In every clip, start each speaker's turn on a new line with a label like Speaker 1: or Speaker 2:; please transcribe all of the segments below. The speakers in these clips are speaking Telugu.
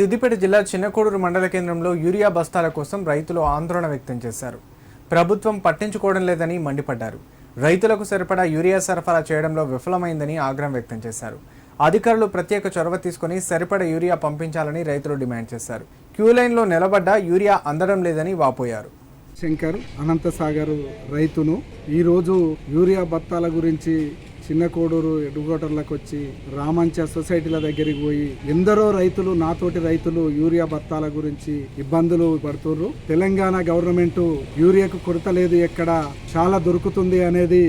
Speaker 1: సిద్దిపేట జిల్లా చిన్నకోడూరు మండల కేంద్రంలో యూరియా బస్తాల కోసం రైతులు ఆందోళన వ్యక్తం చేశారు. ప్రభుత్వం పట్టించుకోవడం లేదని మండిపడ్డారు. రైతులకు సరిపడా యూరియా సరఫరా చేయడంలో విఫలమైందని ఆగ్రహం వ్యక్తం చేశారు. అధికారులు ప్రత్యేక చొరవ తీసుకుని సరిపడ యూరియా పంపించాలని రైతులు డిమాండ్ చేశారు. క్యూ లైన్లో నిలబడ్డ యూరియా అందడం లేదని వాపోయారు.
Speaker 2: శంకర్ అనంతసాగర్ రైతును ఈరోజు యూరియా బత్తాల గురించి చిన్న కోడూరు ఎడుగోటర్లకు వచ్చి రామంచ సొసైటీల దగ్గరికి పోయి ఎందరో రైతులు నాతోటి రైతులు యూరియా బత్తాల గురించి ఇబ్బందులు పడుతుర్రు. తెలంగాణ గవర్నమెంట్ యూరియాకు కొరత లేదు ఎక్కడ చాలా దొరుకుతుంది అనేది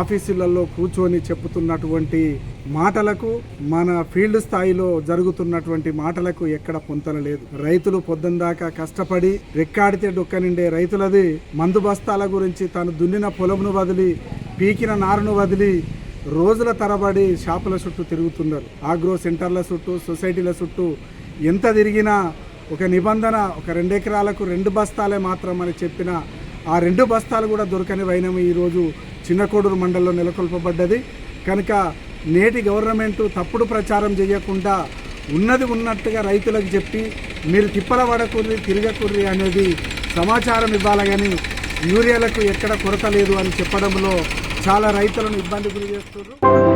Speaker 2: ఆఫీసులలో కూర్చొని చెప్పుతున్నటువంటి మాటలకు మన ఫీల్డ్ స్థాయిలో జరుగుతున్నటువంటి మాటలకు ఎక్కడ పొంతన లేదు. రైతులు పొద్దుందాకా కష్టపడి రెక్కాడితే డొక్క నిండే రైతులది. మందు బస్తాల గురించి తాను దున్నిన పొలంను వదిలి పీకిన నారును వదిలి రోజుల తరబడి షాపుల చుట్టూ తిరుగుతున్నారు. ఆగ్రో సెంటర్ల చుట్టూ సొసైటీల చుట్టూ ఎంత తిరిగినా ఒక నిబంధన ఒక రెండు ఎకరాలకు రెండు బస్తాలే మాత్రం అని చెప్పిన ఆ రెండు బస్తాలు కూడా దొరకని వైనం ఈరోజు చిన్నకోడూరు మండలంలో నెలకొల్పబడ్డది. కనుక నేటి గవర్నమెంట్ తప్పుడు ప్రచారం చేయకుండా ఉన్నది ఉన్నట్టుగా రైతులకు చెప్పి మీరు తిప్పల పడకుర్రి తిరగకుర్రి అనేది సమాచారం ఇవ్వాలి కానీ యూరియాలకు ఎక్కడ కొరత లేదు అని చెప్పడంలో చాలా రైతులను ఇబ్బంది గురి చేస్తున్నారు.